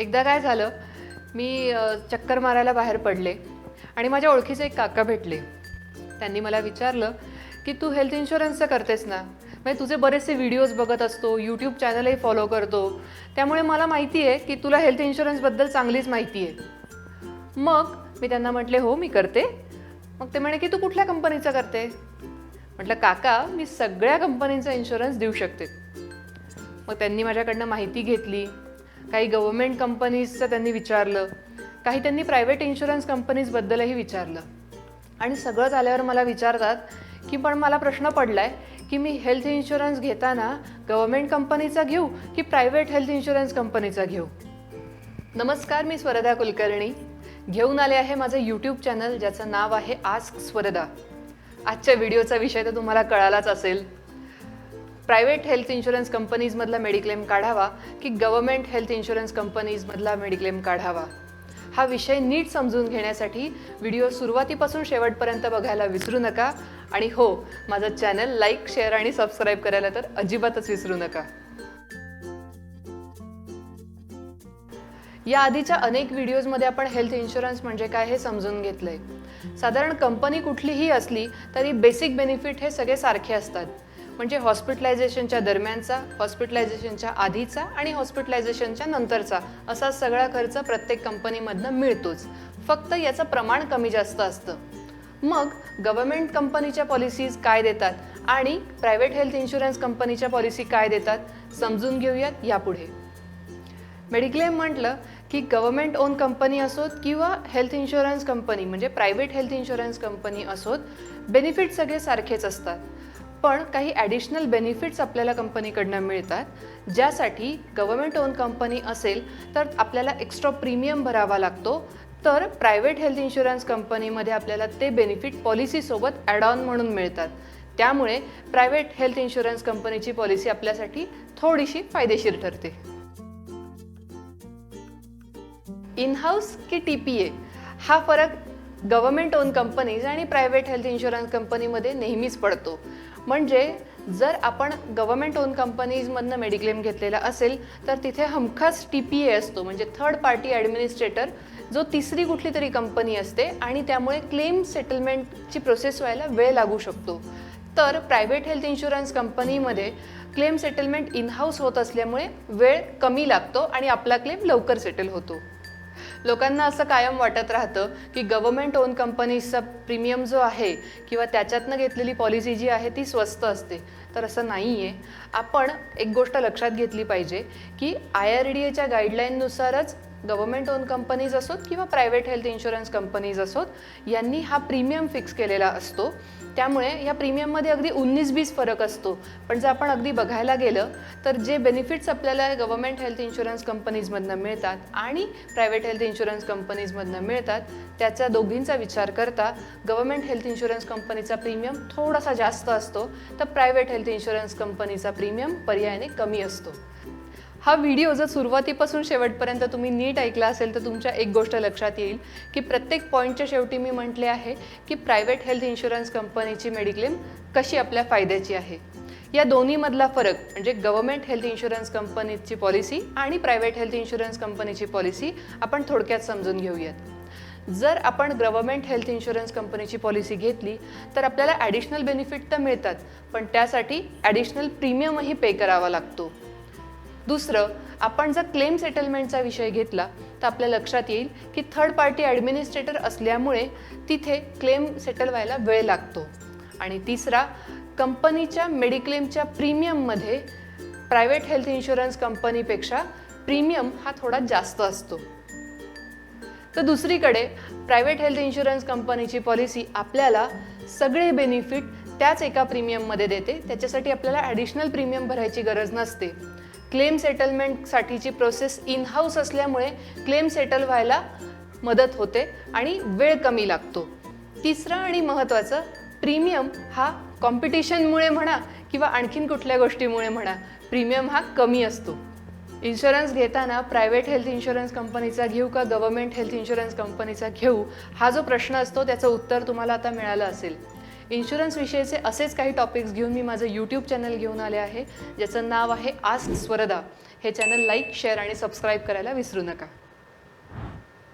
एकदा काय झालं मी चक्कर मारायला बाहेर पडले आणि माझ्या ओळखीचे एक काका भेटले. त्यांनी मला विचारलं की तू हेल्थ इन्शुरन्सचं करतेस ना? म्हणजे तुझे बरेचसे व्हिडिओज बघत असतो यूट्यूब चॅनलही फॉलो करतो. त्यामुळे मला माहिती आहे की तुला हेल्थ इन्शुरन्सबद्दल चांगलीच माहिती आहे. मग मी त्यांना म्हटले हो मी करते. मग ते म्हणे की तू कुठल्या कंपनीचं करते? म्हटलं काका मी सगळ्या कंपनीचा इन्शुरन्स देऊ शकते. मग त्यांनी माझ्याकडनं माहिती घेतली. काही गव्हर्मेंट कंपनीजचं त्यांनी विचारलं काही त्यांनी प्रायव्हेट इन्शुरन्स कंपनीजबद्दलही विचारलं. आणि सगळं झाल्यावर मला विचारतात की पण मला प्रश्न पडला आहे की मी हेल्थ इन्शुरन्स घेताना गव्हर्मेंट कंपनीचा घेऊ की प्रायव्हेट हेल्थ इन्शुरन्स कंपनीचा घेऊ? नमस्कार मी स्वरदा कुलकर्णी. घेऊन आले आहे माझं यूट्यूब चॅनल ज्याचं नाव आहे आस्क स्वरदा. आजच्या व्हिडिओचा विषय तर तुम्हाला कळालाच असेल. प्रायव्हेट हेल्थ इन्शुरन्स कंपनीजमधला मेडिक्लेम काढावा की गव्हर्मेंट हेल्थ इन्शुरन्स कंपनीजमधला मेडिक्लेम काढावा? हा विषय नीट समजून घेण्यासाठी व्हिडिओ सुरुवातीपासून शेवटपर्यंत बघायला विसरू नका. आणि हो माझं चॅनल लाईक शेअर आणि सबस्क्राईब करायला तर अजिबातच विसरू नका. या आधीच्या अनेक व्हिडिओजमध्ये आपण हेल्थ इन्शुरन्स म्हणजे काय हे समजून घेतलंय. साधारण कंपनी कुठलीही असली तरी बेसिक बेनिफिट हे सगळे सारखे असतात. म्हणजे हॉस्पिटलायझेशनच्या दरम्यानचा हॉस्पिटलायझेशनच्या आधीचा आणि हॉस्पिटलायझेशनच्या नंतरचा असा सगळा खर्च प्रत्येक कंपनीमधनं मिळतोच. फक्त याचं प्रमाण कमी जास्त असतं. मग गव्हर्मेंट कंपनीच्या पॉलिसीज काय देतात आणि प्रायव्हेट हेल्थ इन्शुरन्स कंपनीच्या पॉलिसी काय देतात? समजून घेऊयात यापुढे. मेडिक्लेम म्हटलं की गव्हर्मेंट ओन कंपनी असोत किंवा हेल्थ इन्शुरन्स कंपनी म्हणजे प्रायव्हेट हेल्थ इन्शुरन्स कंपनी असोत बेनिफिट सगळे सारखेच असतात. पण काही ॲडिशनल बेनिफिट्स आपल्याला कंपनीकडनं मिळतात. ज्यासाठी गव्हर्मेंट ओन कंपनी असेल तर आपल्याला एक्स्ट्रा प्रीमियम भरावा लागतो. तर प्रायव्हेट हेल्थ इन्शुरन्स कंपनीमध्ये आपल्याला ते बेनिफिट पॉलिसीसोबत ॲड ऑन म्हणून मिळतात. त्यामुळे प्रायव्हेट हेल्थ इन्शुरन्स कंपनीची पॉलिसी आपल्यासाठी थोडीशी फायदेशीर ठरते. इनहाऊस की टी पी ए हा फरक गव्हर्मेंट ओन कंपनीज आणि प्रायव्हेट हेल्थ इन्शुरन्स कंपनीमध्ये नेहमीच पडतो. म्हणजे जर आपण गव्हर्मेंट ओन कंपनीजमधनं मेडिक्लेम घेतलेला असेल तर तिथे हमखास टी पी ए असतो म्हणजे थर्ड पार्टी ॲडमिनिस्ट्रेटर जो तिसरी कुठली तरी कंपनी असते आणि त्यामुळे क्लेम सेटलमेंटची प्रोसेस व्हायला वेळ लागू शकतो. तर प्रायव्हेट हेल्थ इन्शुरन्स कंपनीमध्ये क्लेम सेटलमेंट इनहाऊस होत असल्यामुळे वेळ कमी लागतो आणि आपला क्लेम लवकर सेटल होतो. लोकांना असं कायम वाटत राहतं की गव्हर्मेंट ओन कंपनीजचा प्रीमियम जो आहे किंवा त्याच्यातनं घेतलेली पॉलिसी जी आहे ती स्वस्त असते. तर असं नाही आहे आपण एक गोष्ट लक्षात घेतली पाहिजे की आय आर डी एच्या गाईडलाईननुसारच गव्हर्मेंट ओन कंपनीज असोत किंवा प्रायव्हेट हेल्थ इन्शुरन्स कंपनीज असोत यांनी हा प्रीमियम फिक्स केलेला असतो. त्यामुळे या प्रीमियममध्ये अगदी उन्नीस बीस फरक असतो. पण जर आपण अगदी बघायला गेलं तर जे बेनिफिट्स आपल्याला गव्हर्मेंट हेल्थ इन्शुरन्स कंपनीजमधनं मिळतात आणि प्रायव्हेट हेल्थ इन्शुरन्स कंपनीजमधनं मिळतात त्याचा दोघींचा विचार करता गव्हर्मेंट हेल्थ इन्शुरन्स कंपनीचा प्रीमियम थोडासा जास्त असतो तर प्रायव्हेट हेल्थ इन्शुरन्स कंपनीचा प्रीमियम पर्यायाने कमी असतो. हा व्हिडिओ जर सुरुवातीपासून शेवटपर्यंत तुम्ही नीट ऐकला असेल तर तुमच्या एक गोष्ट लक्षात येईल की प्रत्येक पॉईंटच्या शेवटी मी म्हटले आहे की प्रायव्हेट हेल्थ इन्शुरन्स कंपनीची मेडिक्लेम कशी आपल्या फायद्याची आहे. या दोन्हीमधला फरक म्हणजे गव्हर्मेंट हेल्थ इन्शुरन्स कंपनीची पॉलिसी आणि प्रायव्हेट हेल्थ इन्शुरन्स कंपनीची पॉलिसी आपण थोडक्यात समजून घेऊयात. जर आपण गव्हर्मेंट हेल्थ इन्शुरन्स कंपनीची पॉलिसी घेतली तर आपल्याला ॲडिशनल बेनिफिट तर मिळतात पण त्यासाठी ॲडिशनल प्रीमियमही पे करावा लागतो. दुसरं आपण जर क्लेम सेटलमेंटचा विषय घेतला तर आपल्या लक्षात येईल की थर्ड पार्टी ॲडमिनिस्ट्रेटर असल्यामुळे तिथे क्लेम सेटल व्हायला वेळ लागतो. आणि तिसरा कंपनीच्या मेडिक्लेमच्या प्रीमियममध्ये प्रायव्हेट हेल्थ इन्शुरन्स कंपनीपेक्षा प्रीमियम हा थोडा जास्त असतो. तर दुसरीकडे प्रायव्हेट हेल्थ इन्शुरन्स कंपनीची पॉलिसी आपल्याला सगळे बेनिफिट त्याच एका प्रीमियममध्ये देते. त्याच्यासाठी आपल्याला ॲडिशनल प्रीमियम भरायची गरज नसते. क्लेम सेटलमेंटसाठीची प्रोसेस इन हाऊस असल्यामुळे क्लेम सेटल व्हायला मदत होते आणि वेळ कमी लागतो. तिसरं आणि महत्त्वाचं प्रीमियम हा कॉम्पिटिशनमुळे म्हणा किंवा आणखीन कुठल्या गोष्टीमुळे म्हणा प्रीमियम हा कमी असतो. इन्शुरन्स घेताना प्रायव्हेट हेल्थ इन्शुरन्स कंपनीचा घेऊ का गव्हर्मेंट हेल्थ इन्शुरन्स कंपनीचा घेऊ हा जो प्रश्न असतो त्याचं उत्तर तुम्हाला आता मिळालं असेल. इन्शुरन्स विषयीचे असेच काही टॉपिक्स घेऊन मी माझं यूट्यूब चॅनल घेऊन आले आहे. ज्याचं नाव आहे आस्क स्वरदा हे चॅनल लाईक शेअर आणि सबस्क्राईब करायला विसरू नका.